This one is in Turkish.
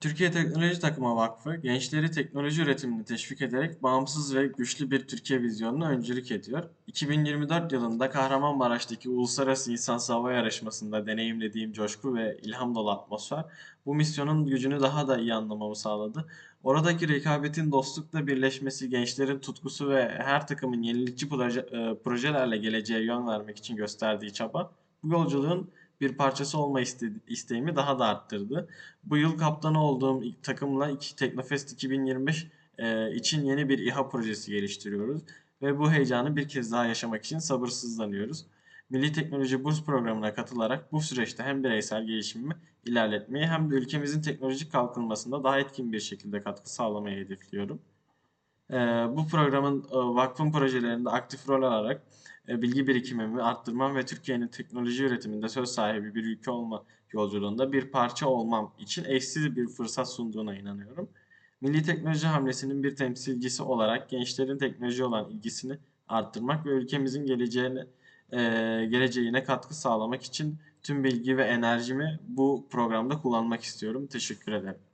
Türkiye Teknoloji Takımı Vakfı, gençleri teknoloji üretimini teşvik ederek bağımsız ve güçlü bir Türkiye vizyonuna öncülük ediyor. 2024 yılında Kahramanmaraş'taki Uluslararası İnsansız Hava Yarışması'nda deneyimlediğim coşku ve ilham dolu atmosfer, bu misyonun gücünü daha da iyi anlamamı sağladı. Oradaki rekabetin dostlukla birleşmesi, gençlerin tutkusu ve her takımın yenilikçi proje, e, projelerle geleceğe yön vermek için gösterdiği çaba, bu yolculuğun bir parçası olma iste- isteğimi daha da arttırdı. Bu yıl kaptanı olduğum takımla Teknofest 2025 e, için yeni bir İHA projesi geliştiriyoruz ve bu heyecanı bir kez daha yaşamak için sabırsızlanıyoruz. Milli Teknoloji Burs Programı'na katılarak bu süreçte hem bireysel gelişimimi ilerletmeyi hem de ülkemizin teknolojik kalkınmasında daha etkin bir şekilde katkı sağlamayı hedefliyorum. Ee, bu programın e, vakfın projelerinde aktif rol alarak e, bilgi birikimimi arttırmam ve Türkiye'nin teknoloji üretiminde söz sahibi bir ülke olma yolculuğunda bir parça olmam için eşsiz bir fırsat sunduğuna inanıyorum. Milli teknoloji hamlesinin bir temsilcisi olarak gençlerin teknoloji olan ilgisini arttırmak ve ülkemizin geleceğine e, geleceğine katkı sağlamak için tüm bilgi ve enerjimi bu programda kullanmak istiyorum. Teşekkür ederim.